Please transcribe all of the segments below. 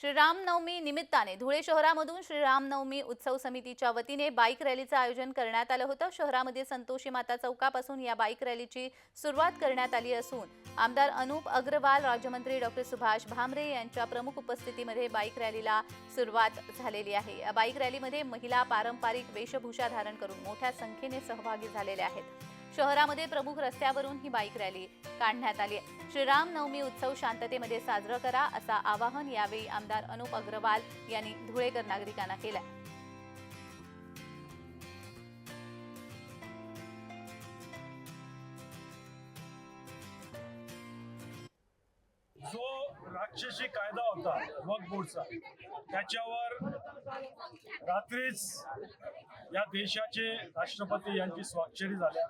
श्रीरामनवमी निमित्ताने धुळे शहरामधून श्रीरामनवमी उत्सव समितीच्या वतीने बाईक रॅलीचं आयोजन करण्यात आलं होतं. शहरामध्ये संतोषी माता चौकापासून या बाईक रॅलीची सुरुवात करण्यात आली असून आमदार अनुप अग्रवाल राज्यमंत्री डॉक्टर सुभाष भामरे यांच्या प्रमुख उपस्थितीमध्ये बाईक रॅलीला सुरुवात झालेली आहे. या बाईक रॅलीमध्ये महिला पारंपरिक वेशभूषा धारण करून मोठ्या संख्येने सहभागी झालेल्या आहेत. शहरामध्ये प्रमुख रस्त्यावरून ही बाईक रॅली काढण्यात आली. श्रीराम नवमी उत्सव शांततेमध्ये साजरा करा असं आवाहन यावेळी आमदार अनुप अग्रवाल यांनी धुळेकर नागरिकांना केलं जो राक्षसी कायदा होता वक्फ बोर्डचा त्याच्यावर रात्रीच या देशाचे राष्ट्रपती यांची स्वाक्षरी झाल्या.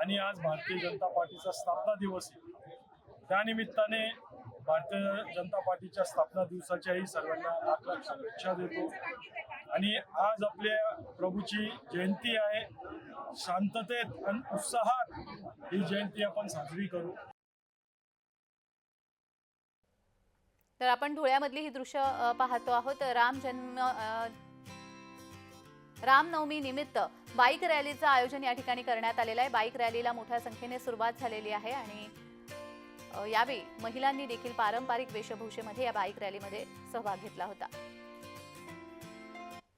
आणि आज भारतीय जनता पार्टीचा स्थापना दिवस आहे. त्यानिमित्ताने भारतीय जनता पार्टीच्या स्थापना दिवसाच्याही सर्वांना लाख लाख शुभेच्छा देतो. आणि आज आपल्या प्रभूची जयंती आहे. शांततेत आणि उत्साहात ही जयंती आपण साजरी करू. तर आपण धुळ्यामधली ही दृश्य पाहतो आहोत. राम जन्म रामनवमी निमित्त बाईक रॅलीचं आयोजन या ठिकाणी करण्यात आलेलं आहे. बाईक रॅलीला मोठ्या संख्येने सुरुवात झालेली आहे आणि यावेळी महिलांनी देखील पारंपरिक वेशभूषेमध्ये या बाईक रॅलीमध्ये सहभाग घेतला होता.